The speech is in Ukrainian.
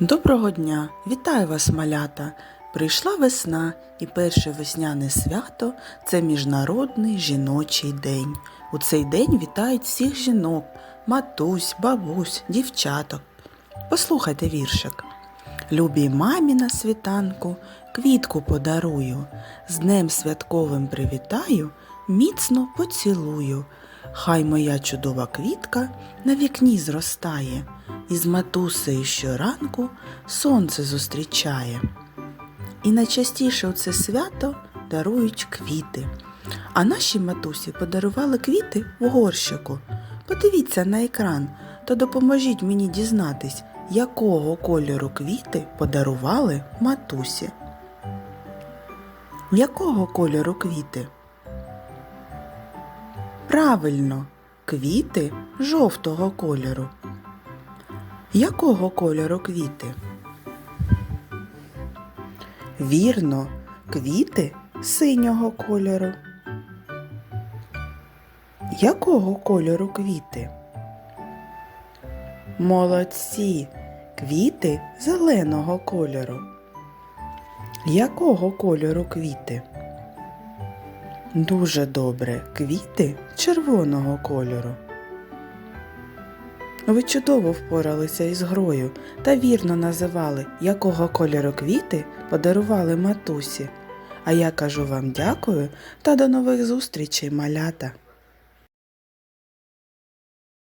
Доброго дня! Вітаю вас, малята! Прийшла весна, і перше весняне свято це Міжнародний жіночий день. У цей день вітають всіх жінок, матусь, бабусь, дівчаток. Послухайте віршик. Любій мамі на світанку квітку подарую, з днем святковим привітаю, міцно поцілую. Хай моя чудова квітка на вікні зростає, і з матусею щоранку сонце зустрічає. І найчастіше у це свято дарують квіти. А наші матусі подарували квіти в горщику. Подивіться на екран та допоможіть мені дізнатись, якого кольору квіти подарували матусі. Якого кольору квіти? Правильно, квіти жовтого кольору. Якого кольору квіти? Вірно, квіти синього кольору. Якого кольору квіти? Молодці, квіти зеленого кольору. Якого кольору квіти? Дуже добре, квіти червоного кольору. Ви чудово впоралися із грою та вірно називали, якого кольору квіти подарували матусі. А я кажу вам дякую та до нових зустрічей, малята!